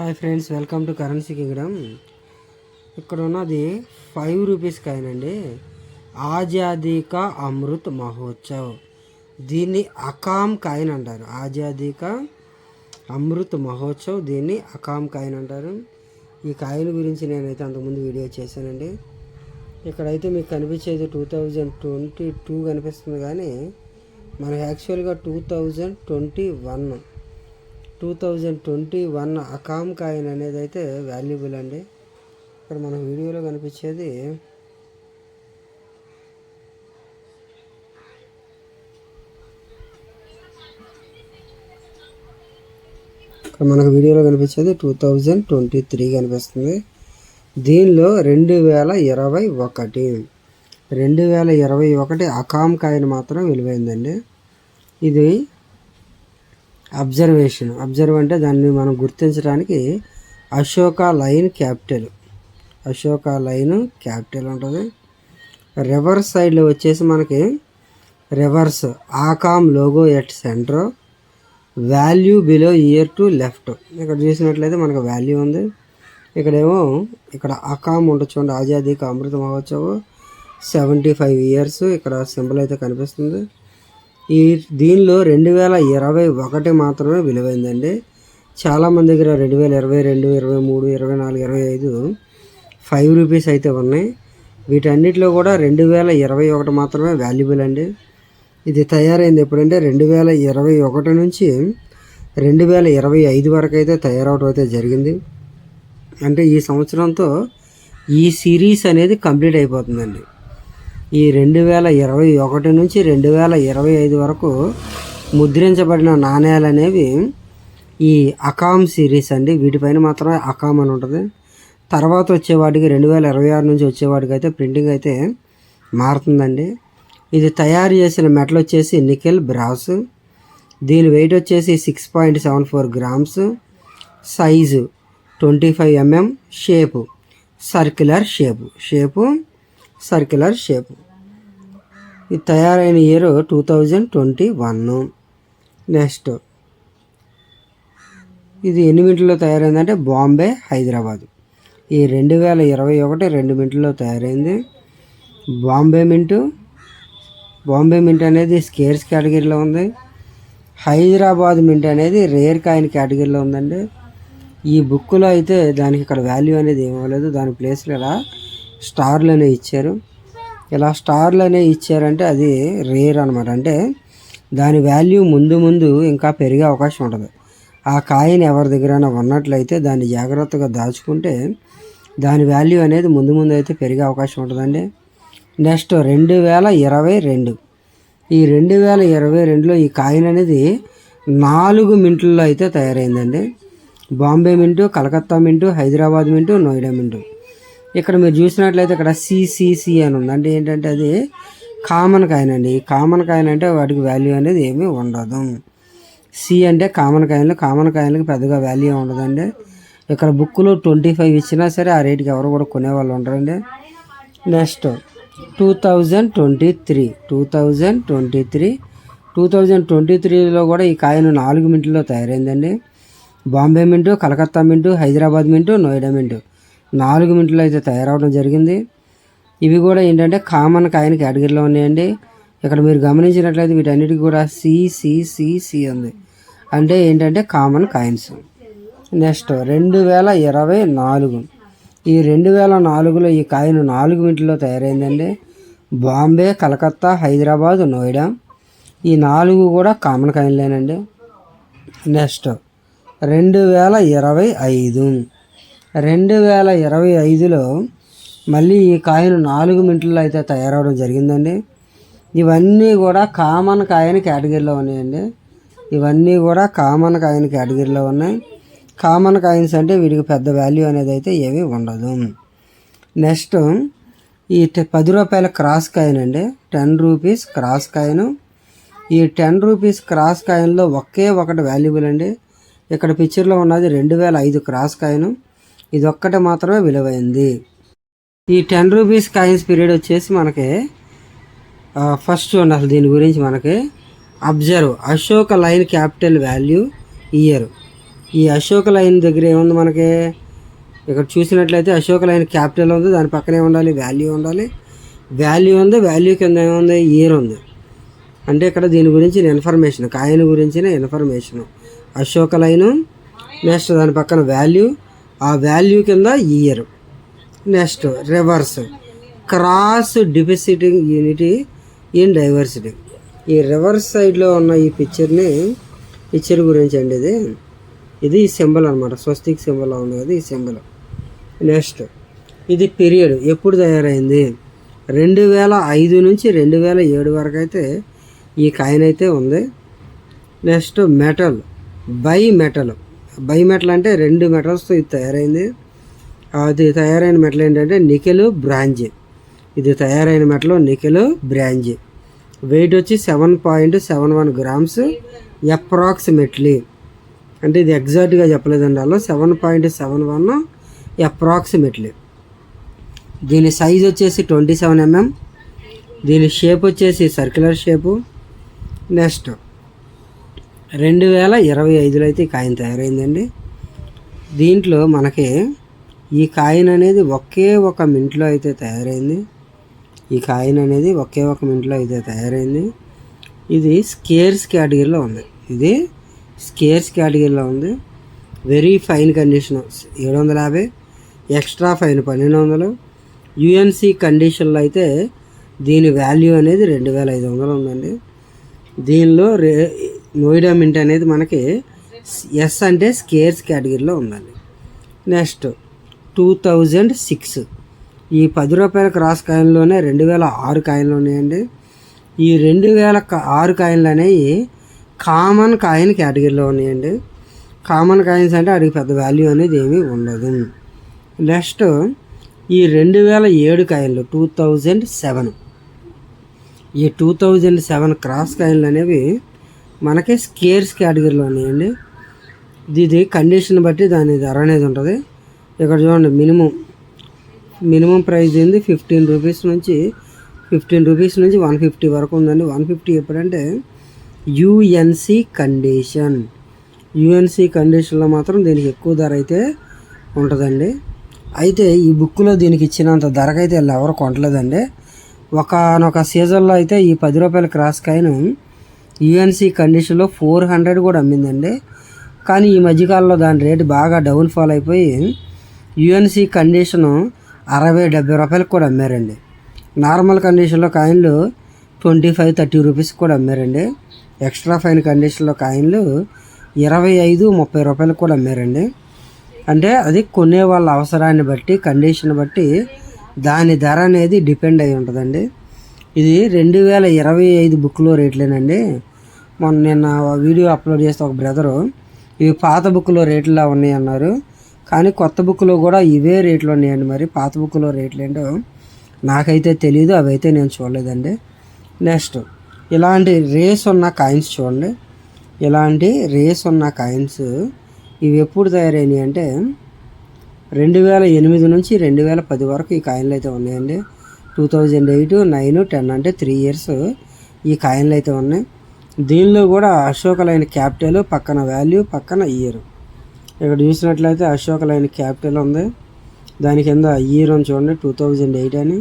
Hi friends welcome to currency kingdom. ఇక్కడ ఉన్నది five rupees coin అండి. ఆజాదీ కా అమృత్ మహోత్సవ్. దీన్ని అకామ్ కాయిన్ అంటారు. ఆజాదీ కా అమృత్ మహోత్సవ్ దీన్ని అకామ్ కాయిన్ అంటారు. ఈ కాయిన్ గురించి నేనైతే అంతకుముందు వీడియో చేశానండి. ఇక్కడైతే మీకు కనిపించేది టూ థౌజండ్ ట్వంటీ టూ కనిపిస్తుంది కానీ మనకి యాక్చువల్గా two thousand twenty one two thousand twenty one AKAM coin అనేది అయితే వాల్యుబుల్ అండి. ఇక్కడ మన వీడియోలో కనిపించేది ఇక్కడ మనకు వీడియోలో కనిపించేది టూ థౌజండ్ ట్వంటీ త్రీ కనిపిస్తుంది. దీనిలో రెండు వేల ఇరవై ఒకటి రెండు వేల ఇరవై ఒకటి అకామ్ కాయిన్ మాత్రం విలువైందండి. ఇది అబ్జర్వేషన్. అబ్జర్వ్ అంటే దాన్ని మనం గుర్తించడానికి Ashoka lion capital. Ashoka lion capital ఉంటుంది రివర్స్ సైడ్లో వచ్చేసి మనకి reverse AKAM logo at centre value below year to left. ఇక్కడ చూసినట్లయితే మనకు వాల్యూ ఉంది. ఇక్కడేమో ఇక్కడ అకామ్ ఉండొచ్చు చూడండి Azadi Amrit Mahotsav seventy five years ఇక్కడ సింబల్ అయితే కనిపిస్తుంది. ఈ దీనిలో రెండు వేల ఇరవై ఒకటి మాత్రమే విలువైందండి. చాలామంది దగ్గర రెండు వేల ఇరవై రెండు ఇరవై మూడు ఇరవై నాలుగు ఇరవై ఐదు ఫైవ్ రూపీస్ అయితే ఉన్నాయి. వీటన్నిటిలో కూడా రెండు వేల ఇరవై ఒకటి మాత్రమే వాల్యుబుల్ అండి. ఇది తయారైంది ఎప్పుడంటే రెండు వేల ఇరవై ఒకటి నుంచి రెండు వేల ఇరవై ఐదు వరకు అయితే తయారవడం అయితే జరిగింది. అంటే ఈ సంవత్సరంతో ఈ సిరీస్ అనేది కంప్లీట్ అయిపోతుందండి. ఈ రెండు వేల ఇరవై ఒకటి నుంచి రెండు వేల ఇరవై ఐదు వరకు ముద్రించబడిన నాణ్యాలు అనేవి ఈ అకామ్ సిరీస్ అండి. వీటిపైన మాత్రమే అకామ్ అని ఉంటుంది. తర్వాత వచ్చేవాటికి రెండు వేల ఇరవై ఆరు నుంచి వచ్చేవాటికి అయితే ప్రింటింగ్ అయితే మారుతుందండి. ఇది తయారు చేసిన మెటల్ వచ్చేసి నికెల్ బ్రాస్. దీని వెయిట్ వచ్చేసి six point seven four grams. Size twenty five mm shape. Circular shape. Shape circular shape. ఇది తయారైన year two thousand twenty one next ఇది ఎన్ని మింట్లో తయారైందంటే బాంబే హైదరాబాద్. ఈ రెండు వేల ఇరవై ఒకటి రెండు మింట్లో తయారైంది. బాంబే మింటు. బాంబే మింట్ అనేది స్కేర్స్ కేటగిరీలో ఉంది. హైదరాబాద్ మింట్ అనేది రేర్ కాయిన్ కేటగిరీలో ఉందండి. ఈ బుక్లో అయితే దానికి ఇక్కడ వాల్యూ అనేది ఏమవ్వలేదు. దాని ప్లేస్లో ఇలా స్టార్లు అనేవి ఇచ్చారు. ఇలా స్టార్లు అనేవి ఇచ్చారంటే అది రేర్ అనమాట అంటే దాని వాల్యూ ముందు ముందు ఇంకా పెరిగే అవకాశం ఉంటుంది. ఆ కాయిన్ ఎవరి దగ్గరైనా ఉన్నట్లయితే దాన్ని జాగ్రత్తగా దాచుకుంటే దాని వాల్యూ అనేది ముందు ముందు అయితే పెరిగే అవకాశం ఉంటుందండి. నెక్స్ట్ రెండు వేల ఇరవై రెండు. ఈ రెండు వేల ఇరవై రెండులో ఈ కాయిన్ అనేది నాలుగు మింట్లలో అయితే తయారైందండి. బాంబే మింటు కలకత్తా మింటు హైదరాబాద్ మింటు నోయిడా మింటు. ఇక్కడ మీరు చూసినట్లయితే ఇక్కడ సిసిసి అని ఉంది. అంటే ఏంటంటే అది కామన్ కాయిన్ అండి. కామన్ కాయిన్ అంటే వాటికి వాల్యూ అనేది ఏమీ ఉండదు. సి అంటే కామన్ కాయిన్లు కామన్ కాయిన్లకి పెద్దగా వాల్యూ ఉండదండి. ఇక్కడ బుక్లో ట్వంటీ ఫైవ్ ఇచ్చినా సరే ఆ రేటుకి ఎవరు కూడా కొనేవాళ్ళు ఉండరండి. Next two thousand twenty three two thousand twenty three two thousand twenty త్రీలో కూడా ఈ కాయిన్ నాలుగు మింట్లో తయారైందండి. బాంబే మింటు కలకత్తా మింటు హైదరాబాద్ మింటు నోయిడా మింటు నాలుగు మింట్లో అయితే తయారవడం జరిగింది. ఇవి కూడా ఏంటంటే కామన్ కాయన్ కేటగిరీలో ఉన్నాయండి. ఇక్కడ మీరు గమనించినట్లయితే వీటన్నిటికి కూడా సిసిసిసి ఉంది. అంటే ఏంటంటే కామన్ కాయిన్స్. నెక్స్ట్ రెండు వేల ఇరవై నాలుగు. ఈ రెండు వేల నాలుగులో ఈ కాయిన్ నాలుగు మింట్లో తయారైందండి. బాంబే కలకత్తా హైదరాబాద్ నోయిడా. ఈ నాలుగు కూడా కామన్ కాయిన్లేనండి. నెక్స్ట్ రెండు వేల ఇరవై ఐదు. రెండు వేల ఇరవై ఐదులో మళ్ళీ ఈ కాయిన్ నాలుగు మింట్లో అయితే తయారవడం జరిగిందండి. ఇవన్నీ కూడా కామన్ కాయన కేటగిరీలో ఉన్నాయండి. ఇవన్నీ కూడా కామన్ కాయన కేటగిరీలో ఉన్నాయి. కామన్ కాయిన్స్ అంటే వీటికి పెద్ద వాల్యూ అనేది అయితే ఏమీ ఉండదు. నెక్స్ట్ ఈ పది రూపాయల క్రాస్ కాయిన్ అండి. Ten rupees cross coin. ఈ టెన్ రూపీస్ క్రాస్ కాయిన్లో ఒకే ఒకటి వాల్యుబుల్ అండి. ఇక్కడ పిక్చర్లో ఉన్నది రెండు వేల ఐదు క్రాస్ కాయిన్. ఇది ఒక్కటి మాత్రమే విలువైంది. ఈ టెన్ రూపీస్ కాయిన్స్ పీరియడ్ వచ్చేసి మనకి ఫస్ట్ చూడండి అసలు దీని గురించి మనకి. Observe Ashoka lion capital value year. ఈ అశోక లైన్ దగ్గర ఏముంది మనకి? ఇక్కడ చూసినట్లయితే అశోక లైన్ క్యాపిటల్ ఉంది దాని పక్కనే ఉండాలి వాల్యూ ఉండాలి. వాల్యూ ఉంది వాల్యూ కింద ఏముంది? ఇయర్ ఉంది. అంటే ఇక్కడ దీని గురించి ఇన్ఫర్మేషన్ కాయిన్ గురించిన ఇన్ఫర్మేషన్. అశోక లైను నెక్స్ట్ దాని పక్కన వాల్యూ ఆ వాల్యూ కింద year next reverse cross depicting unity in diversity ఈ రివర్స్ సైడ్లో ఉన్న ఈ పిక్చర్ని పిక్చర్ గురించి అండి ఇది. ఇది సింబల్ అనమాట స్వస్తిక్ సింబల్ ఉంది కదా ఈ సింబల్ నెక్స్ట్ ఇది పీరియడ్ ఎప్పుడు తయారైంది? రెండు వేల ఐదు నుంచి రెండు వేల ఏడు వరకు అయితే ఈ కాయిన్ అయితే ఉంది. Next metal bimetal bimetal అంటే రెండు మెటల్స్తో ఇది తయారైంది. అది తయారైన మెటల్ ఏంటంటే నికెల్ బ్రాంజ్. ఇది తయారైన మెటల్ నికెల్ బ్రాంజ్. వెయిట్ వచ్చి seven point seven one grams approximately. అంటే ఇది ఎగ్జాక్ట్గా చెప్పలేదండి అలా seven point seven one approximately. దీని సైజ్ వచ్చేసి ట్వంటీ సెవెన్ ఎంఎం. దీని షేప్ వచ్చేసి సర్క్యులర్ షేపు. నెక్స్ట్ రెండు వేల ఇరవై ఐదులో అయితే ఈ కాయిన్ తయారైందండి. దీంట్లో మనకి ఈ కాయిన్ అనేది ఒకే ఒక మింట్లో అయితే తయారైంది. ఈ కాయిన్ అనేది ఒకే ఒక మింట్లో అయితే తయారైంది. ఇది స్కేర్స్ కేటగిరీలో ఉంది. ఇది స్కేర్స్ కేటగిరీలో ఉంది. Very fine condition. ఏడు వందల యాభై ఎక్స్ట్రా ఫైన్ పన్నెండు వందలు. యుఎన్సి కండిషన్లో అయితే దీని వాల్యూ అనేది రెండు వేల ఐదు వందలు ఉందండి. దీనిలో రే నోయిడా మింట్ అనేది మనకి ఎస్ అంటే స్కేర్స్ కేటగిరీలో ఉందండి. నెక్స్ట్ టూ థౌజండ్ సిక్స్ ఈ పది రూపాయల క్రాస్ కాయిన్లోనే రెండు వేల ఆరు కాయిన్లు ఉన్నాయండి. ఈ రెండు వేల ఆరు కాయిన్లు అనేవి కామన్ కాయిన్ కేటగిరీలో ఉన్నాయండి. కామన్ కాయిన్స్ అంటే అడిగి పెద్ద వాల్యూ అనేది ఏమీ ఉండదు. నెక్స్ట్ ఈ రెండు వేల ఏడు కాయిన్లు టూ థౌజండ్ సెవెన్ ఈ టూ థౌజండ్ సెవెన్ క్రాస్ కాయిన్లు అనేవి మనకి స్కేర్స్ కేటగిరీలో ఉన్నాయండి. ఇది కండిషన్ బట్టి దాని ధర అనేది ఉంటుంది. ఇక్కడ చూడండి మినిమం మినిమం ప్రైస్ ఏంది? ఫిఫ్టీన్ రూపీస్ నుంచి ఫిఫ్టీన్ రూపీస్ నుంచి వన్ ఫిఫ్టీ వరకు ఉందండి. వన్ ఫిఫ్టీ ఎప్పుడంటే యుఎన్సి కండిషన్ యుఎన్సి కండిషన్లో మాత్రం దీనికి ఎక్కువ ధర అయితే ఉంటుందండి. అయితే ఈ బుక్లో దీనికి ఇచ్చినంత ధరకైతే వీళ్ళు ఎవరు కొనలేదండి. ఒకనొక సీజన్లో అయితే ఈ పది రూపాయల క్రాస్ కాయిన్ యుఎన్సీ కండిషన్లో ఫోర్ హండ్రెడ్ కూడా అమ్మిందండి. కానీ ఈ మధ్యకాలంలో దాని రేటు బాగా డౌన్ఫాల్ అయిపోయి యుఎన్సీ కండిషను అరవై డెబ్బై రూపాయలకు కూడా అమ్మారండి. నార్మల్ కండిషన్లో కాయిన్లు ట్వంటీ ఫైవ్ థర్టీ రూపీస్కి కూడా అమ్మారండి. ఎక్స్ట్రా ఫైన్ కండిషన్లో కాయిన్లు ఇరవై ఐదు ముప్పై రూపాయలకు కూడా అమ్మారండి. అంటే అది కొనే వాళ్ళ అవసరాన్ని బట్టి కండిషన్ బట్టి దాని ధర అనేది డిపెండ్ అయి ఉంటుందండి. ఇది రెండు వేల ఇరవై ఐదు బుక్లో రేట్లేనండి మొన్న నిన్న వీడియో అప్లోడ్ చేస్తే ఒక బ్రదరు ఇవి పాత బుక్లో రేట్లా ఉన్నాయి అన్నారు. కానీ కొత్త బుక్లో కూడా ఇవే రేట్లు ఉన్నాయండి మరి. పాత బుక్లో రేట్లు ఏంటో నాకైతే తెలియదు అవి అయితే నేను చూడలేదండి. నెక్స్ట్ ఇలాంటి రేస్ ఉన్న కాయిన్స్ చూడండి. ఇలాంటి రేస్ ఉన్న కాయిన్స్ ఇవి ఎప్పుడు తయారైనాయి అంటే రెండు వేల ఎనిమిది నుంచి రెండు వేల పది వరకు ఈ కాయిన్లు అయితే ఉన్నాయండి. Two thousand eight nine ten అంటే త్రీ ఇయర్స్ ఈ కాయిన్లు అయితే ఉన్నాయి. దీనిలో కూడా అశోక లైన్ క్యాపిటల్ పక్కన వాల్యూ పక్కన ఇయర్. ఇక్కడ చూసినట్లయితే అశోక లైన్ క్యాపిటల్ ఉంది. దాని కింద ఇయర్ అని చూడండి టూ థౌజండ్ ఎయిట్ అని.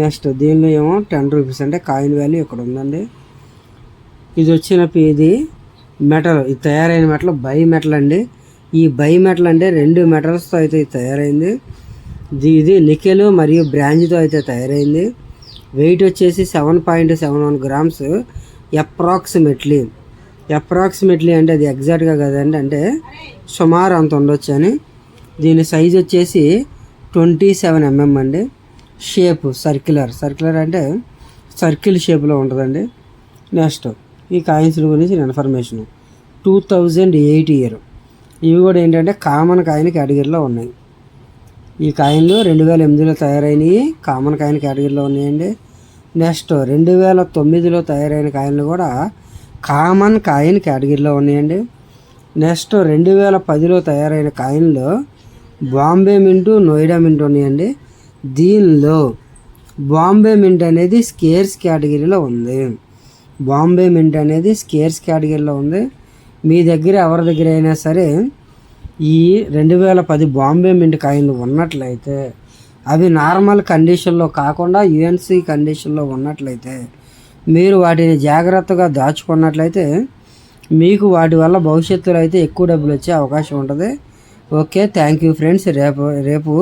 నెక్స్ట్ దీనిలో ఏమో టెన్ రూపీస్ అంటే కాయిన్ వాల్యూ ఇక్కడ ఉందండి. ఇది వచ్చిన ఇది మెటల్ ఇది తయారైన మెటల్ బై మెటల్ అండి. ఈ బై మెటల్ అంటే రెండు మెటల్స్తో అయితే ఇది తయారైంది. ఇది ఇది నికెల్ మరియు బ్రాంజ్తో అయితే తయారైంది. వెయిట్ వచ్చేసి seven point seven one grams approximately approximately అంటే అది ఎగ్జాక్ట్గా కదండి అంటే సుమారు అంత ఉండొచ్చు అని. దీని సైజ్ వచ్చేసి ట్వంటీ సెవెన్ ఎంఎం అండి. షేప్ సర్క్యులర్ సర్క్యులర్ అంటే సర్కిల్ షేప్లో ఉంటుందండి. నెక్స్ట్ ఈ కాయిన్స్ గురించి information two thousand eight year ఇవి కూడా ఏంటంటే కామన్ కాయిన్ కేటగిరీలో ఉన్నాయి. ఈ కాయిన్లు రెండు వేల ఎనిమిదిలో తయారైనవి కామన్ కాయిన్ కేటగిరీలో ఉన్నాయండి. నెక్స్ట్ రెండు వేల తొమ్మిదిలో తయారైన కాయిన్లు కూడా కామన్ కాయిన్ కేటగిరీలో ఉన్నాయండి. నెక్స్ట్ రెండు వేల పదిలో తయారైన కాయిన్లు బాంబే మింటు నోయిడా మింట్ ఉన్నాయండి. దీనిలో బాంబే మింట్ అనేది స్కేర్స్ కేటగిరీలో ఉంది. బాంబే మింట్ అనేది స్కేర్స్ కేటగిరీలో ఉంది. మీ దగ్గర ఎవరి దగ్గర అయినా సరే ఈ రెండు వేల పది బాంబే మింట్ కాయిన్లు ఉన్నట్లయితే అవి నార్మల్ కండిషన్లో కాకుండా యుఎన్సి కండిషన్లో ఉన్నట్లయితే మీరు వాటిని జాగ్రత్తగా దాచుకున్నట్లయితే మీకు వాటి వల్ల భవిష్యత్తులో అయితే ఎక్కువ డబ్బులు వచ్చే అవకాశం ఉంటుంది. Okay thank you friends. రేపు రేపు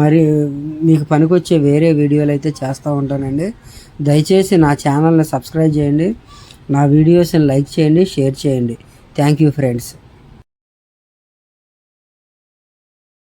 మరి మీకు పనికొచ్చే వేరే వీడియోలు అయితే చేస్తూ ఉంటానండి. దయచేసి నా ఛానల్ని సబ్స్క్రైబ్ చేయండి. నా వీడియోస్ని లైక్ చేయండి షేర్ చేయండి. Thank you friends.